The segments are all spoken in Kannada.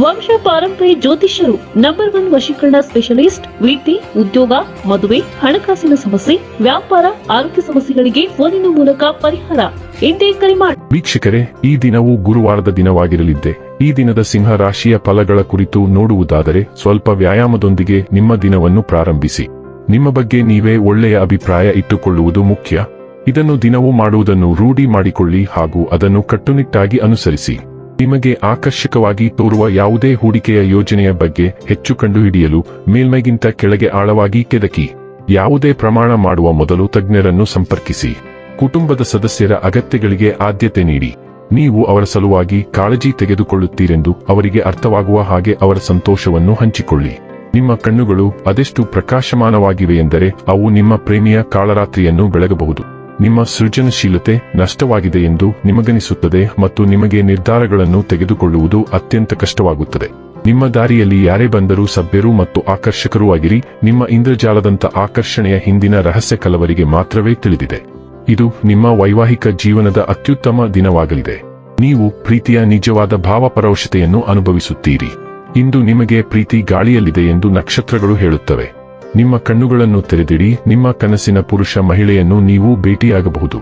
ವಂಶ ಪಾರಂಪರ್ಯ ಜ್ಯೋತಿಷ್ಯರು ನಂಬರ್ ಒನ್ ವಶೀಕರಣ ಸ್ಪೆಷಲಿಸ್ಟ್ ವೃತ್ತಿ ಉದ್ಯೋಗ, ಮದುವೆ, ಹಣಕಾಸಿನ ಸಮಸ್ಯೆ, ವ್ಯಾಪಾರ, ಆರೋಗ್ಯ ಸಮಸ್ಯೆಗಳಿಗೆ ಫೋನಿನ ಮೂಲಕ ಪರಿಹಾರ ಎಂದೇ ಕರೆ ಮಾಡಿ ವೀಕ್ಷಕರೇ, ಈ ದಿನವು ಗುರುವಾರದ ದಿನವಾಗಿರಲಿದ್ದೆ. ಈ ದಿನದ ಸಿಂಹ ರಾಶಿಯ ಫಲಗಳ ಕುರಿತು ನೋಡುವುದಾದರೆ ಸ್ವಲ್ಪ ವ್ಯಾಯಾಮದೊಂದಿಗೆ ನಿಮ್ಮ ದಿನವನ್ನು ಪ್ರಾರಂಭಿಸಿ. ನಿಮ್ಮ ಬಗ್ಗೆ ನೀವೇ ಒಳ್ಳೆಯ ಅಭಿಪ್ರಾಯ ಇಟ್ಟುಕೊಳ್ಳುವುದು ಮುಖ್ಯ. ಇದನ್ನು ದಿನವೂ ಮಾಡುವುದನ್ನು ರೂಢಿ ಮಾಡಿಕೊಳ್ಳಿ ಹಾಗೂ ಅದನ್ನು ಕಟ್ಟುನಿಟ್ಟಾಗಿ ಅನುಸರಿಸಿ. ನಿಮಗೆ ಆಕರ್ಷಕವಾಗಿ ತೋರುವ ಯಾವುದೇ ಹೂಡಿಕೆಯ ಯೋಜನೆಯ ಬಗ್ಗೆ ಹೆಚ್ಚು ಕಂಡುಹಿಡಿಯಲು ಮೇಲ್ಮೈಗಿಂತ ಕೆಳಗೆ ಆಳವಾಗಿ ಕೆದಕಿ, ಯಾವುದೇ ಪ್ರಮಾಣ ಮಾಡುವ ಮೊದಲು ತಜ್ಞರನ್ನು ಸಂಪರ್ಕಿಸಿ. ಕುಟುಂಬದ ಸದಸ್ಯರ ಅಗತ್ಯಗಳಿಗೆ ಆದ್ಯತೆ ನೀಡಿ. ನೀವು ಅವರ ಸಲುವಾಗಿ ಕಾಳಜಿ ತೆಗೆದುಕೊಳ್ಳುತ್ತೀರೆಂದು ಅವರಿಗೆ ಅರ್ಥವಾಗುವ ಹಾಗೆ ಅವರ ಸಂತೋಷವನ್ನು ಹಂಚಿಕೊಳ್ಳಿ. ನಿಮ್ಮ ಕಣ್ಣುಗಳು ಅದೆಷ್ಟು ಪ್ರಕಾಶಮಾನವಾಗಿವೆ ಎಂದರೆ ಅವು ನಿಮ್ಮ ಪ್ರೇಮಿಯ ಕಾಳರಾತ್ರಿಯನ್ನು ಬೆಳಗಬಹುದು. ನಿಮ್ಮ ಸೃಜನಶೀಲತೆ ನಷ್ಟವಾಗಿದೆ ಎಂದು ನಿಮಗನಿಸುತ್ತದೆ ಮತ್ತು ನಿಮಗೆ ನಿರ್ಧಾರಗಳನ್ನು ತೆಗೆದುಕೊಳ್ಳುವುದು ಅತ್ಯಂತ ಕಷ್ಟವಾಗುತ್ತದೆ. ನಿಮ್ಮ ದಾರಿಯಲ್ಲಿ ಯಾರೇ ಬಂದರೂ ಸಭ್ಯರು ಮತ್ತು ಆಕರ್ಷಕರೂ ಆಗಿರಿ. ನಿಮ್ಮ ಇಂದ್ರಜಾಲದಂತ ಆಕರ್ಷಣೆಯ ಹಿಂದಿನ ರಹಸ್ಯ ಕಲವರಿಗೆ ಮಾತ್ರವೇ ತಿಳಿದಿದೆ. ಇದು ನಿಮ್ಮ ವೈವಾಹಿಕ ಜೀವನದ ಅತ್ಯುತ್ತಮ ದಿನವಾಗಲಿದೆ. ನೀವು ಪ್ರೀತಿಯ ನಿಜವಾದ ಭಾವಪರೋಷತೆಯನ್ನು ಅನುಭವಿಸುತ್ತೀರಿ. ಇಂದು ನಿಮಗೆ ಪ್ರೀತಿ ಗಾಳಿಯಲ್ಲಿದೆ ಎಂದು ನಕ್ಷತ್ರಗಳು ಹೇಳುತ್ತವೆ. ನಿಮ್ಮ ಕಣ್ಣುಗಳನ್ನು ತೆರೆದಿಡಿ, ನಿಮ್ಮ ಕನಸಿನ ಪುರುಷ ಮಹಿಳೆಯನ್ನು ನೀವು ಭೇಟಿಯಾಗಬಹುದು.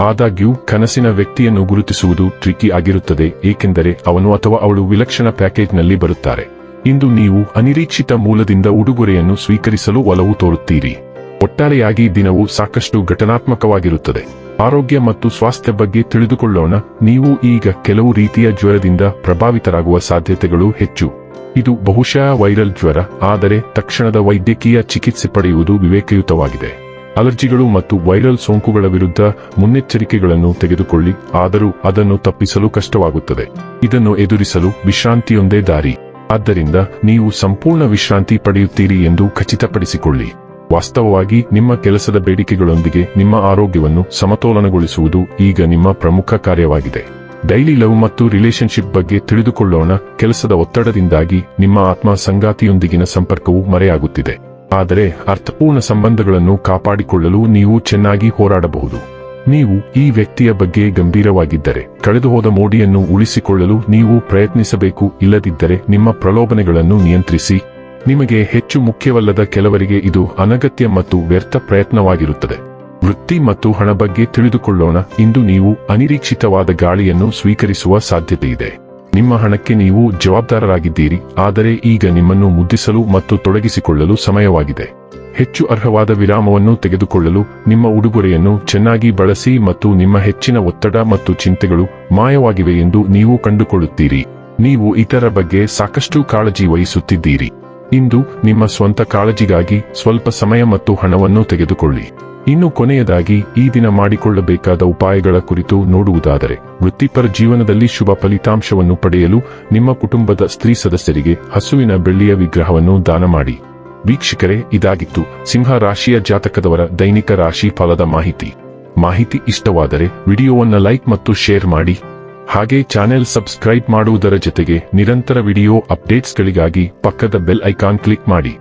ಆದಾಗ್ಯೂ, ಕನಸಿನ ವ್ಯಕ್ತಿಯನ್ನು ಗುರುತಿಸುವುದು ಟ್ರಿಕಿ ಆಗಿರುತ್ತದೆ, ಏಕೆಂದರೆ ಅವನು ಅಥವಾ ಅವಳು ವಿಲಕ್ಷಣ ಪ್ಯಾಕೇಜ್ನಲ್ಲಿ ಬರುತ್ತಾರೆ. ಇಂದು ನೀವು ಅನಿರೀಕ್ಷಿತ ಮೂಲದಿಂದ ಉಡುಗೊರೆಯನ್ನು ಸ್ವೀಕರಿಸಲು ಒಲವು ತೋರುತ್ತೀರಿ. ಒಟ್ಟಾರೆಯಾಗಿ ದಿನವು ಸಾಕಷ್ಟು ಘಟನಾತ್ಮಕವಾಗಿರುತ್ತದೆ. ಆರೋಗ್ಯ ಮತ್ತು ಸ್ವಾಸ್ಥ್ಯ ಬಗ್ಗೆ ತಿಳಿದುಕೊಳ್ಳೋಣ, ನೀವು ಈಗ ಕೆಲವು ರೀತಿಯ ಜ್ವರದಿಂದ ಪ್ರಭಾವಿತರಾಗುವ ಸಾಧ್ಯತೆಗಳು ಹೆಚ್ಚು. ಇದು ಬಹುಶಃ ವೈರಲ್ ಜ್ವರ, ಆದರೆ ತಕ್ಷಣದ ವೈದ್ಯಕೀಯ ಚಿಕಿತ್ಸೆ ಪಡೆಯುವುದು ವಿವೇಕಯುತವಾಗಿದೆ. ಅಲರ್ಜಿಗಳು ಮತ್ತು ವೈರಲ್ ಸೋಂಕುಗಳ ವಿರುದ್ಧ ಮುನ್ನೆಚ್ಚರಿಕೆಗಳನ್ನು ತೆಗೆದುಕೊಳ್ಳಿ, ಆದರೂ ಅದನ್ನು ತಪ್ಪಿಸಲು ಕಷ್ಟವಾಗುತ್ತದೆ. ಇದನ್ನು ಎದುರಿಸಲು ವಿಶ್ರಾಂತಿಯೊಂದೇ ದಾರಿ. ಆದ್ದರಿಂದ ನೀವು ಸಂಪೂರ್ಣ ವಿಶ್ರಾಂತಿ ಪಡೆಯುತ್ತೀರಿ ಎಂದು ಖಚಿತಪಡಿಸಿಕೊಳ್ಳಿ. ವಾಸ್ತವವಾಗಿ ನಿಮ್ಮ ಕೆಲಸದ ಬೇಡಿಕೆಗಳೊಂದಿಗೆ ನಿಮ್ಮ ಆರೋಗ್ಯವನ್ನು ಸಮತೋಲನಗೊಳಿಸುವುದು ಈಗ ನಿಮ್ಮ ಪ್ರಮುಖ ಕಾರ್ಯವಾಗಿದೆ. ಡೈಲಿ ಲವ್ ಮತ್ತು ರಿಲೇಶನ್ಶಿಪ್ ಬಗ್ಗೆ ತಿಳಿದುಕೊಳ್ಳೋಣ. ಕೆಲಸದ ಒತ್ತಡದಿಂದಾಗಿ ನಿಮ್ಮ ಆತ್ಮ ಸಂಗಾತಿಯೊಂದಿಗಿನ ಸಂಪರ್ಕವು ಮರೆಯಾಗುತ್ತಿದೆ. ಆದರೆ ಅರ್ಥಪೂರ್ಣ ಸಂಬಂಧಗಳನ್ನು ಕಾಪಾಡಿಕೊಳ್ಳಲು ನೀವು ಚೆನ್ನಾಗಿ ಹೋರಾಡಬಹುದು. ನೀವು ಈ ವ್ಯಕ್ತಿಯ ಬಗ್ಗೆ ಗಂಭೀರವಾಗಿದ್ದರೆ, ಕಳೆದುಹೋದ ಮೋಡಿಯನ್ನು ಉಳಿಸಿಕೊಳ್ಳಲು ನೀವು ಪ್ರಯತ್ನಿಸಬೇಕು. ಇಲ್ಲದಿದ್ದರೆ ನಿಮ್ಮ ಪ್ರಲೋಭನೆಗಳನ್ನು ನಿಯಂತ್ರಿಸಿ. ನಿಮಗೆ ಹೆಚ್ಚು ಮುಖ್ಯವಲ್ಲದ ಕೆಲವರಿಗೆ ಇದು ಅನಗತ್ಯ ಮತ್ತು ವ್ಯರ್ಥ ಪ್ರಯತ್ನವಾಗಿರುತ್ತದೆ. ವೃತ್ತಿ ಮತ್ತು ಹಣ ಬಗ್ಗೆ ತಿಳಿದುಕೊಳ್ಳೋಣ. ಇಂದು ನೀವು ಅನಿರೀಕ್ಷಿತವಾದ ಗಾಳಿಯನ್ನು ಸ್ವೀಕರಿಸುವ ಸಾಧ್ಯತೆಯಿದೆ ನಿಮ್ಮ ಹಣಕ್ಕೆ ನೀವು ಜವಾಬ್ದಾರರಾಗಿದ್ದೀರಿ. ಆದರೆ ಈಗ ನಿಮ್ಮನ್ನು ಮುದ್ದಿಸಲು ಮತ್ತು ತೊಡಗಿಸಿಕೊಳ್ಳಲು ಸಮಯವಾಗಿದೆ. ಹೆಚ್ಚು ಅರ್ಹವಾದ ವಿರಾಮವನ್ನು ತೆಗೆದುಕೊಳ್ಳಲು ನಿಮ್ಮ ಉಡುಗೊರೆಯನ್ನು ಚೆನ್ನಾಗಿ ಬಳಸಿ ಮತ್ತು ನಿಮ್ಮ ಹೆಚ್ಚಿನ ಒತ್ತಡ ಮತ್ತು ಚಿಂತೆಗಳು ಮಾಯವಾಗಿವೆ ಎಂದು ನೀವು ಕಂಡುಕೊಳ್ಳುತ್ತೀರಿ. ನೀವು ಇತರ ಬಗ್ಗೆ ಸಾಕಷ್ಟು ಕಾಳಜಿ ವಹಿಸುತ್ತಿದ್ದೀರಿ. ಇಂದು ನಿಮ್ಮ ಸ್ವಂತ ಕಾಳಜಿಗಾಗಿ ಸ್ವಲ್ಪ ಸಮಯ ಮತ್ತು ಹಣವನ್ನು ತೆಗೆದುಕೊಳ್ಳಿ. ಇನ್ನು ಕೊನೆಯದಾಗಿ ಈ ದಿನ ಮಾಡಿಕೊಳ್ಳಬೇಕಾದ ಉಪಾಯಗಳ ಕುರಿತು ನೋಡುವುದಾದರೆ, ವೃತ್ತಿಪರ ಜೀವನದಲ್ಲಿ ಶುಭ ಫಲಿತಾಂಶವನ್ನು ಪಡೆಯಲು ನಿಮ್ಮ ಕುಟುಂಬದ ಸ್ತ್ರೀ ಸದಸ್ಯರಿಗೆ ಹಸುವಿನ ಬೆಳ್ಳಿಯ ವಿಗ್ರಹವನ್ನು ದಾನ ಮಾಡಿ. ವೀಕ್ಷಕರೇ, ಇದಾಗಿತ್ತು ಸಿಂಹ ರಾಶಿಯ ಜಾತಕದವರ ದೈನಿಕ ರಾಶಿ ಫಲದ ಮಾಹಿತಿ. ಮಾಹಿತಿ ಇಷ್ಟವಾದರೆ ವಿಡಿಯೋವನ್ನು ಲೈಕ್ ಮತ್ತು ಶೇರ್ ಮಾಡಿ. ಹಾಗೆ ಚಾನೆಲ್ ಸಬ್ಸ್ಕ್ರೈಬ್ ಮಾಡುವುದರ ಜೊತೆಗೆ ನಿರಂತರ ವಿಡಿಯೋ ಅಪ್ಡೇಟ್ಸ್ಗಳಿಗಾಗಿ ಪಕ್ಕದ ಬೆಲ್ ಐಕಾನ್ ಕ್ಲಿಕ್ ಮಾಡಿ.